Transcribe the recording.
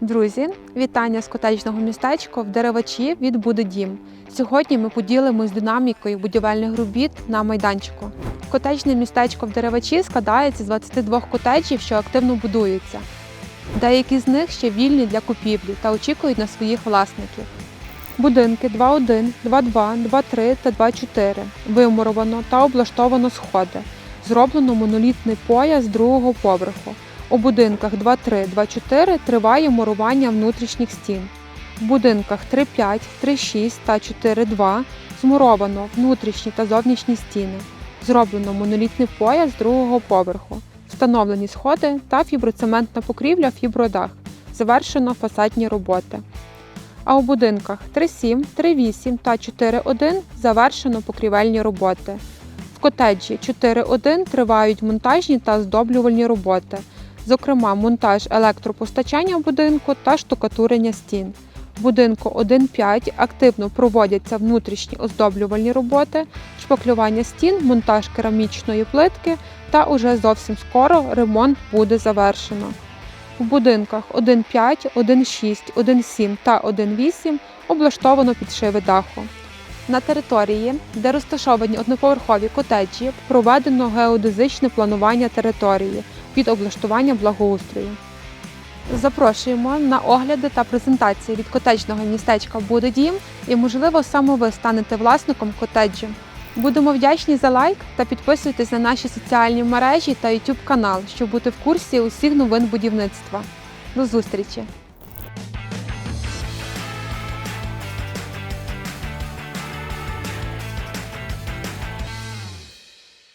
Друзі, вітання з котеджного містечка в деревачі від Буде Дім. Сьогодні ми поділимось динамікою будівельних робіт на майданчику. Котеджне містечко в деревачі складається з 22 котеджів, що активно будуються. Деякі з них ще вільні для купівлі та очікують на своїх власників. Будинки 2.1, 2.2, 2.3 та 2.4 вимуровано та облаштовано сходи. Зроблено монолітний пояс другого поверху. У будинках 2.3, 2.4 триває мурування внутрішніх стін. В будинках 3.5, 3.6 та 4.2 змуровано внутрішні та зовнішні стіни. Зроблено монолітний пояс другого поверху. Встановлені сходи та фіброцементна покрівля фібродах. Завершено фасадні роботи. А у будинках 3.7, 3.8 та 4.1 завершено покрівельні роботи. В котеджі 4.1 тривають монтажні та оздоблювальні роботи зокрема монтаж електропостачання будинку та штукатурення стін. В будинку 1.5 активно проводяться внутрішні оздоблювальні роботи, шпаклювання стін, монтаж керамічної плитки та уже зовсім скоро ремонт буде завершено. В будинках 1.5, 1.6, 1.7 та 1.8 облаштовано підшиви даху. На території, де розташовані одноповерхові котеджі, проведено геодезичне планування території під облаштування благоустрою. Запрошуємо на огляди та презентації від котеджного містечка Буде дім і, можливо, саме ви станете власником котеджу. Будемо вдячні за лайк та підписуйтесь на наші соціальні мережі та YouTube канал, щоб бути в курсі усіх новин будівництва. До зустрічі!